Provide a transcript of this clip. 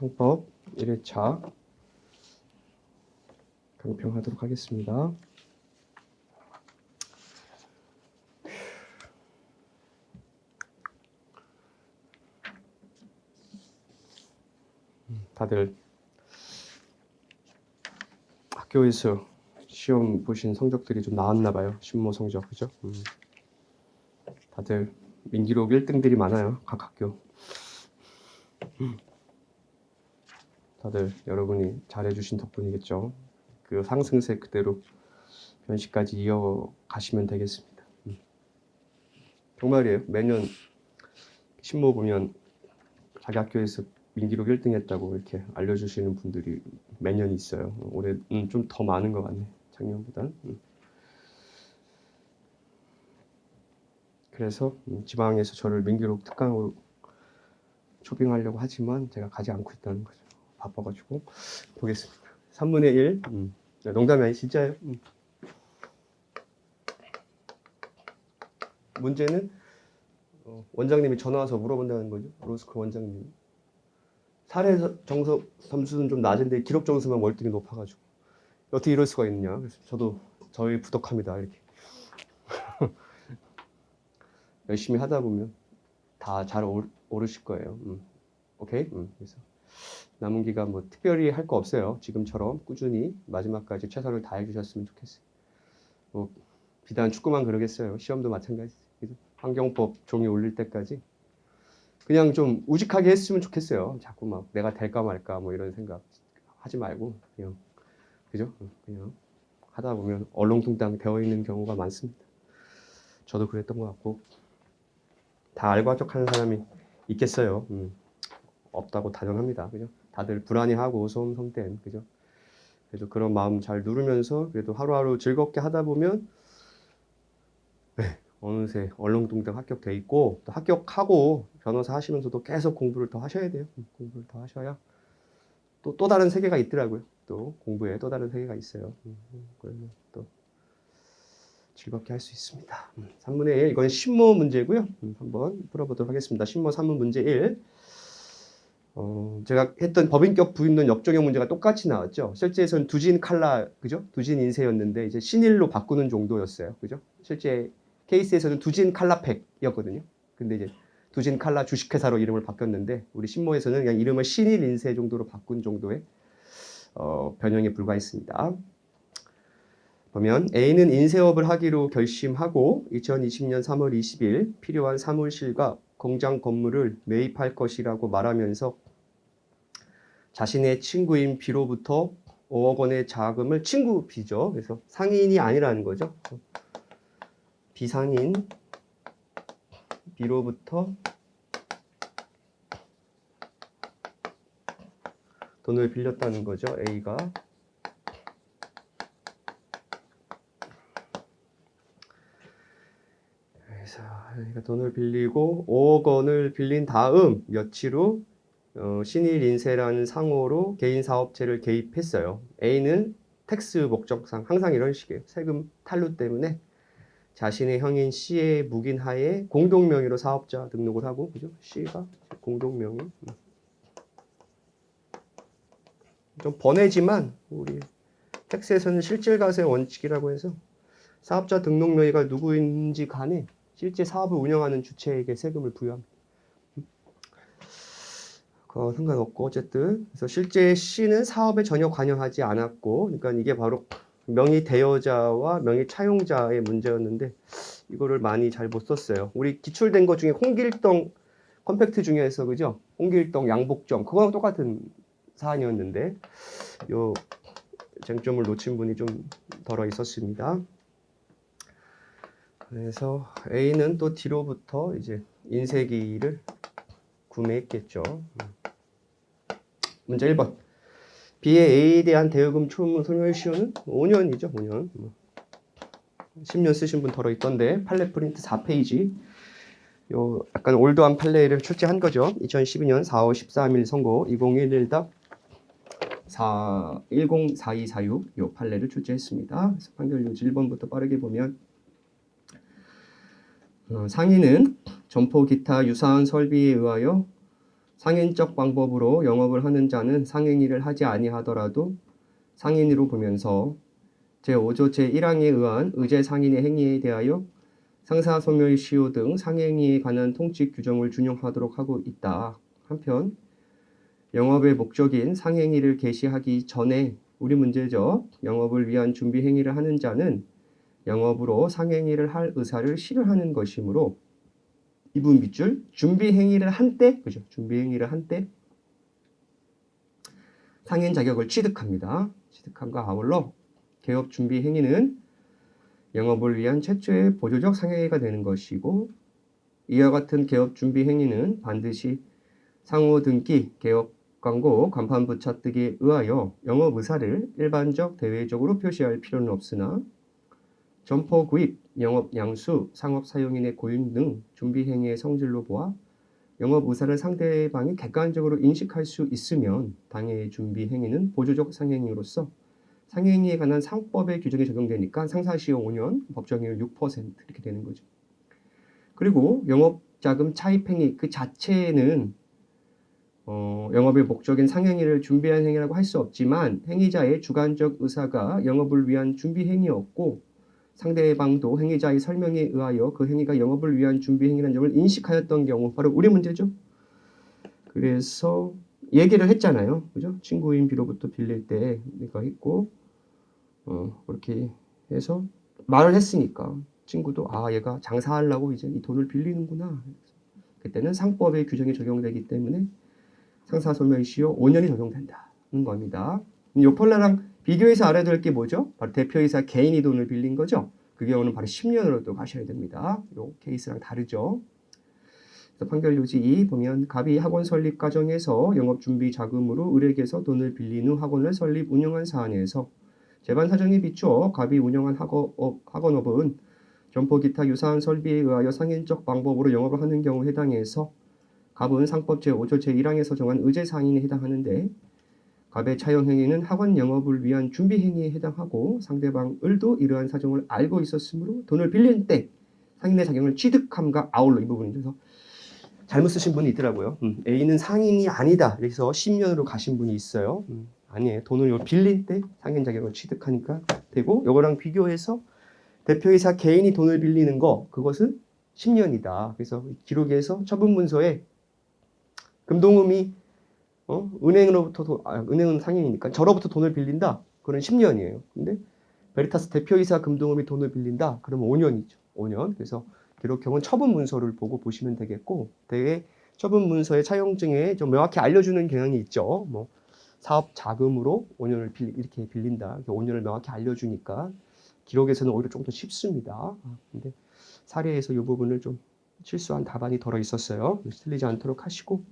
상법 1회차 강평하도록 하겠습니다. 음, 다들 학교에서 시험 보신 성적들이 좀 나왔나 봐요. 신모 성적 그죠? 음. 다들 민기록 1등들이 많아요. 각 학교. 다들 여러분이 잘해주신 덕분이겠죠. 그 상승세 그대로 변시까지 이어가시면 되겠습니다. 음. 정말이에요. 매년 신모 보면 자기 학교에서 민기록 1등 했다고 이렇게 알려주시는 분들이 매년 있어요. 올해는 좀더 많은 것 같네. 작년보다는. 음. 그래서 음, 지방에서 저를 민기록 특강으로 초빙하려고 하지만 제가 가지 않고 있다는 거죠. 바빠가지고 보겠습니다. 3분의 1. 음. 네, 농담이 아니 진짜예요. 음. 문제는 어, 원장님이 전화 와서 물어본다는 거죠. 로스쿨 원장님. 사례 정서 점수는 좀 낮은데 기록 점수만 월등히 높아가지고 어떻게 이럴 수가 있느냐. 그래서 저도 저희 부덕합니다. 이렇게 열심히 하다 보면 다 잘 오르실 거예요. 음. 오케이. 음. 그래서 남은 기간 뭐 특별히 할 거 없어요. 지금처럼 꾸준히 마지막까지 최선을 다해 주셨으면 좋겠어요. 뭐 비단 축구만 그러겠어요. 시험도 마찬가지. 환경법 종이 올릴 때까지 그냥 좀 우직하게 했으면 좋겠어요. 자꾸 막 내가 될까 말까 뭐 이런 생각 하지 말고 그냥 그죠? 그냥 하다 보면 얼렁뚱땅 되어 있는 경우가 많습니다. 저도 그랬던 것 같고 다 알과적하는 사람이 있겠어요. 음. 없다고 단언합니다. 그죠? 다들 불안해하고 소음성땐 그죠? 그래도 그런 마음 잘 누르면서 그래도 하루하루 즐겁게 하다 보면 네, 어느새 얼렁뚱땅 합격돼 있고 또 합격하고 변호사 하시면서도 계속 공부를 더 하셔야 돼요. 음, 공부를 더 하셔야 또 또 다른 세계가 있더라고요. 또 공부에 또 다른 세계가 있어요. 음, 음, 그러면 또 즐겁게 할 수 있습니다. 음, 3분의 1 이건 신모 문제고요. 음, 한번 풀어보도록 하겠습니다. 신모 3문 문제 1. 어, 제가 했던 법인격 부인론 역적용 문제가 똑같이 나왔죠. 실제에서는 두진 칼라, 그죠? 두진 인쇄였는데 이제 신일로 바꾸는 정도였어요. 그죠? 실제 케이스에서는 두진 칼라팩이었거든요. 근데 이제 두진 칼라 주식회사로 이름을 바뀌었는데 우리 신모에서는 그냥 이름을 신일 인쇄 정도로 바꾼 정도의 어, 변형에 불과했습니다. 보면 A는 인쇄업을 하기로 결심하고 2020년 3월 20일 필요한 사무실과 공장 건물을 매입할 것이라고 말하면서 자신의 친구인 B로부터 5억 원의 자금을 친구 B죠. 그래서 상인이 아니라는 거죠. 비상인 B로부터 돈을 빌렸다는 거죠. A가 그래서 돈을 빌리고 5억 원을 빌린 다음 며칠 후 어, 신일 인쇄라는 상호로 개인 사업체를 개입했어요. A는 텍스 목적상 항상 이런 식이에요. 세금 탈루 때문에 자신의 형인 C의 묵인 하에 공동 명의로 사업자 등록을 하고 그죠? C가 공동 명의. 좀 번외지만 우리 텍스에서는 실질과세 원칙이라고 해서 사업자 등록 명의가 누구인지 간에 실제 사업을 운영하는 주체에게 세금을 부여합니다. 그거 상관없고 어쨌든 그래서 실제 C는 사업에 전혀 관여하지 않았고 그러니까 이게 바로 명의 대여자와 명의 차용자의 문제였는데 이거를 많이 잘 못 썼어요. 우리 기출된 것 중에 홍길동 컴팩트 중에서 그죠? 홍길동 양복점 그거랑 똑같은 사안이었는데 요 쟁점을 놓친 분이 좀 덜어 있었습니다. 그래서 A는 또 D로부터 이제 인쇄기를 구매했겠죠. 문제 1번. B의 A에 대한 대여금 초문 소멸 시효는 5년이죠, 5년. 10년 쓰신 분 덜어 있던데 판례 프린트 4페이지. 요 약간 올드한 판례를 출제한 거죠. 2012년 4월 13일 선고 2011답 4 104246 요 판례를 출제했습니다. 그래서 판결 요지 1번부터 빠르게 보면 어, 상인은 점포 기타 유사한 설비에 의하여 상인적 방법으로 영업을 하는 자는 상행위를 하지 아니하더라도 상인으로 보면서 제5조 제1항에 의한 의제 상인의 행위에 대하여 상사 소멸 시효 등 상행위에 관한 통칙 규정을 준용하도록 하고 있다. 한편 영업의 목적인 상행위를 개시하기 전에 우리 문제죠. 영업을 위한 준비 행위를 하는 자는 영업으로 상행위를 할 의사를 실현하는 것이므로 이분 밑줄 준비 행위를 한 때 그죠? 준비 행위를 한 때 상인 자격을 취득합니다. 취득함과 아울러 개업 준비 행위는 영업을 위한 최초의 보조적 상행위가 되는 것이고 이와 같은 개업 준비 행위는 반드시 상호 등기, 개업 광고, 간판 붙여뜨기에 의하여 영업 의사를 일반적 대외적으로 표시할 필요는 없으나 점포 구입, 영업 양수, 상업 사용인의 고용 등 준비 행위의 성질로 보아 영업 의사를 상대방이 객관적으로 인식할 수 있으면 당해의 준비 행위는 보조적 상행위로서 상행위에 관한 상법의 규정이 적용되니까 상사시효 5년, 법정이율 6% 이렇게 되는 거죠. 그리고 영업자금 차입 행위 그 자체는 어, 영업의 목적인 상행위를 준비한 행위라고 할 수 없지만 행위자의 주관적 의사가 영업을 위한 준비 행위였고 상대방도 행위자의 설명에 의하여 그 행위가 영업을 위한 준비 행위라는 점을 인식하였던 경우 바로 우리 문제죠. 그래서 얘기를 했잖아요. 그죠? 친구인 비로부터 빌릴 때 내가 했고 어, 그렇게 해서 말을 했으니까 친구도 아 얘가 장사하려고 이제 이 돈을 빌리는구나. 그때는 상법의 규정이 적용되기 때문에 상사 소멸시효 5년이 적용된다는 겁니다. 이 폴라랑 비교해서 알아야 될 게 뭐죠? 바로 대표이사 개인이 돈을 빌린 거죠. 그 경우는 바로 10년으로 또 가셔야 됩니다. 이 케이스랑 다르죠. 그래서 판결 요지 2 보면 갑이 학원 설립 과정에서 영업 준비 자금으로 을에게서 돈을 빌린 후 학원을 설립 운영한 사안에서 재반 사정에 비추어 갑이 운영한 학업, 학원업은 점포 기타 유사한 설비에 의하여 상인적 방법으로 영업을 하는 경우 해당해서 갑은 상법 제5조 제1항에서 정한 의제 상인에 해당하는데 갑의 차용 행위는 학원 영업을 위한 준비 행위에 해당하고 상대방 을도 이러한 사정을 알고 있었으므로 돈을 빌린 때 상인의 자격을 취득함과 아울러 이 부분이 그래서 잘못 쓰신 분이 있더라고요. 음, A는 상인이 아니다. 그래서 10년으로 가신 분이 있어요. 음, 아니에요. 돈을 빌릴 때 상인 자격을 취득하니까 되고 이거랑 비교해서 대표이사 개인이 돈을 빌리는 거 그것은 10년이다. 그래서 기록에서 처분 문서에 금동음이 어? 은행으로부터 도, 아, 은행은 상인이니까 저로부터 돈을 빌린다. 그건 10년이에요. 근데 베리타스 대표이사 금동음이 돈을 빌린다. 그러면 5년이죠. 5년. 그래서 기록형은 처분 문서를 보고 보시면 되겠고 대개 처분 문서의 차용증에 좀 명확히 알려주는 경향이 있죠. 뭐 사업 자금으로 5년을 빌, 이렇게 빌린다. 5년을 명확히 알려주니까 기록에서는 오히려 좀더 쉽습니다. 아, 근데 사례에서 이 부분을 좀 실수한 답안이 덜어 있었어요. 틀리지 않도록 하시고